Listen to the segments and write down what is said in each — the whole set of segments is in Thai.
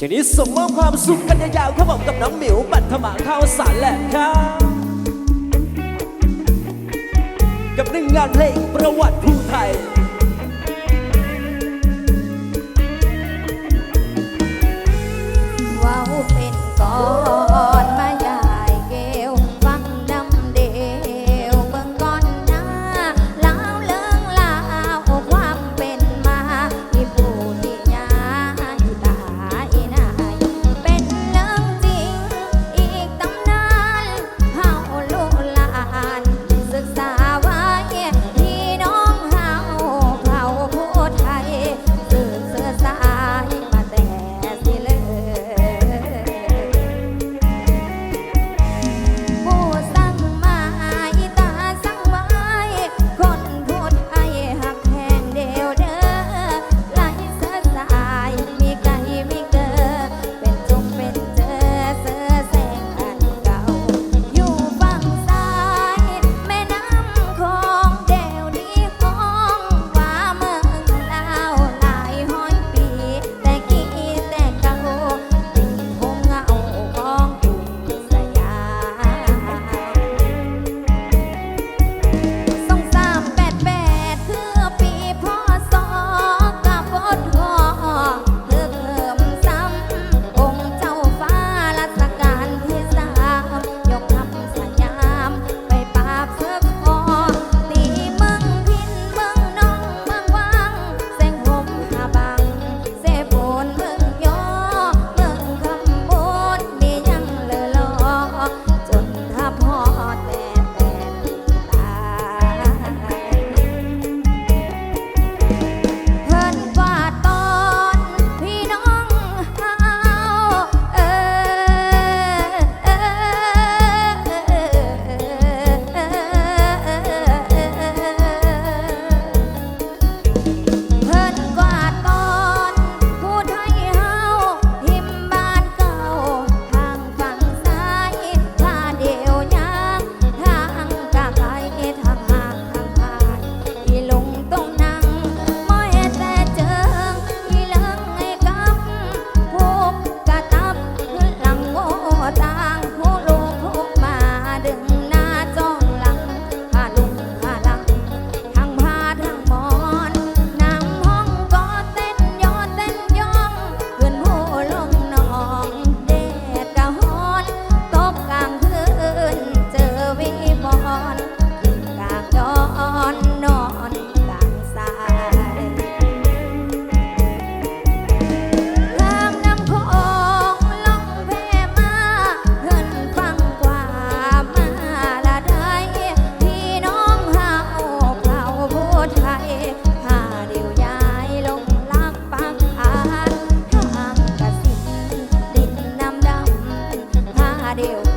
ทีนี้ส่งมอบความสุขกันยาวๆครับผมกับน้องหมิวปัทมาข้าวสารแหละครับ กับหนึ่งงานเพลงประวัติภูไทยว้าวเป็นกอ Tadeu.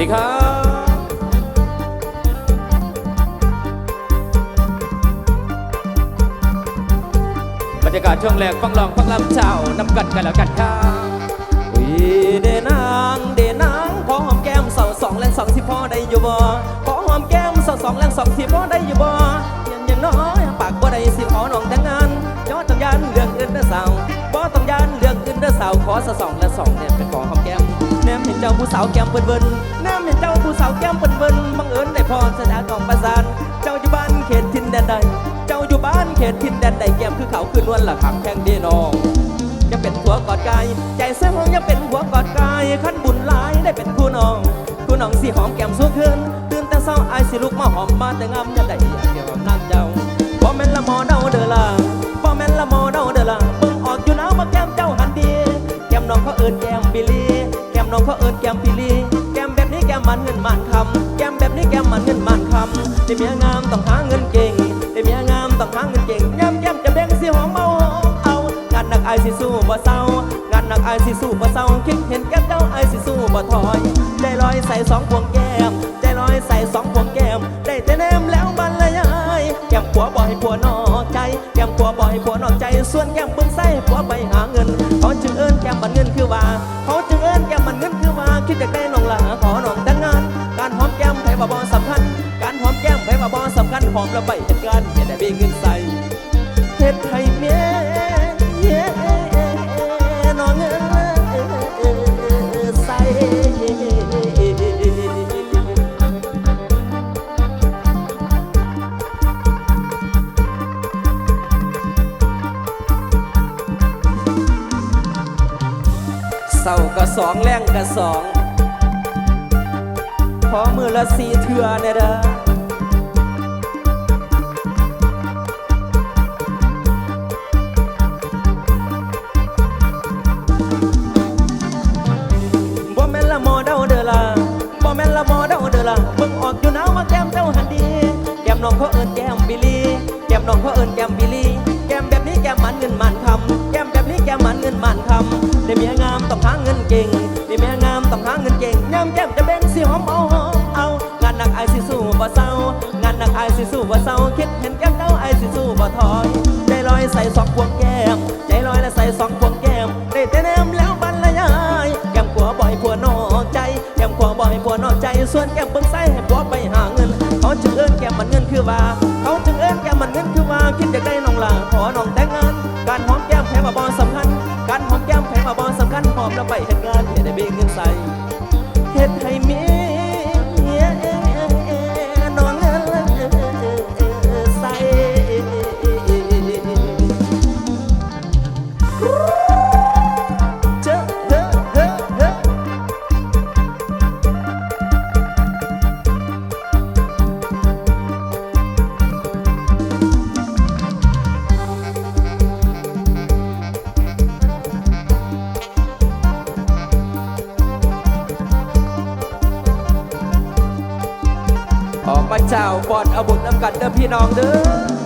ดีครับบรรยากาศช่วงแรกฟังลองฟังลำเจ้านำกันกันแล้วกันครับอุ้ยเดนางเดนางขอหอมแก้มสองสองแรงสองสิพ่อได้อยู่บ่ขอหอมแก้มสองสองแรงสองสิพ่อได้อยู่บ่เพียงย่างน้อยปากบ่ได้สิขอน้องแต่งงานย้อนต้องยานเรื่องอื่นเด้อสาวบ่ต้องยานเรื่องอื่นเด้อสาวขอสองและสองเนี่ยเป็นขอหอม เห็นเจ้าผู้สาวแก้มเปิ้นเบิ้นแนมเห็นเจ้าผู้สาวแก้มเปิ้นเบิ้นบังเอิญได้พรสนากองประสาน เจ้าอยู่บ้านเขตทินแดนใด เจ้าอยู่บ้านเขตทินแดนใดแก้มคือเขาคือนวลละขังแข่งดีน้องจะเป็นหัวกอดกาย ใจเสื้อหองยังเป็นหัวกอดกายขั้นบุญหลายได้เป็นคู่น้องคู่น้องสิหอมแก้มสู้คืนตื่นแต่เช้าอายสิลุกมาหอมมาแต่งามจะได้อยากเกี่ยวกับนางเจ้าบ่แม่นละมอเดาเด้อล่ะบ่แม่นละมอเดาเด้อล่ะเบิ่งออกอยู่แล้วมาแก้มเจ้าหันดีแก้มน้องเขาเอิ้นแก้มบิลี องเขาเอิ้นแก้มพิลีแก้มแบบนี้แก้มมันเงินมันคำแก้มแบบนี้แก้มมันเงินมันคำได้เมียงามต้องหาเงินเก่งได้เมียงามต้องหาเงินเก่งแก้มแก้มจะแบ่งสีหอมเมาเอางานหนักไอซิสู้บ่เศร้างานหนักไอซิสู้บ่เศร้าคิดเห็นแก้มเจ้าไอซิสู้บ่ถอย ได้ลอยใส่สองพวงแก้ อมแล้วไปเหตุการณ์เฮ็ดให้มีเงินใส่เฮ็ดให้เมียเย้น้องเอ้ยใส่เศร้าก็สองแรงก็สองพอมือละสี่เถื่อเนี่ยเด้อ แม่นละมอเดาเด้อล่ะเบิ่งออกอยู่หนาวมาแก้มเจ้าหันดี แก้มน้องเขาเอิ้นแก้มบิลี่แก้มน้องเขาเอิ้นแก้มบิลี่แก้มแบบนี้แก้มมันเงินมันคำแก้มแบบนี้แก้มมันเงินมันคำได้เมียงามต้องหาเงินเก่งได้เมียงามต้องหาเงินเก่งยามแก้มจะแบ่งสิหอมเอาหอมเอางานหนักไอายสิสู้บ่เศร้างานหนักไอายสิสู้บ่เศร้าคิดเห็นแก้มเจ้าไอายสิสู้บ่ถอยใจลอยใส่สองพวงแก้มใจลอยและใส่สองพวง ส่วนแก้มเบิ่งใส่ให้ผัวไปหาเงิน เขาจึงเอิ้นแก้มมันเงินคือว่า เขาจึงเอิ้นแก้มมันเงินคือว่า คิดอยากได้น้องหลาขอน้องแต่งงาน การหอมแก้มแพ้มาบ่สำคัญ การหอมแก้มแพ้มาบ่สำคัญหอมแล้วไปเฮ็ดงานเฮ็ดให้มีเงินใส่เฮ็ดให้มีน้องเงินใส่ บอดเอาบุญน้ำกันเด้อพี่น้องเด้อ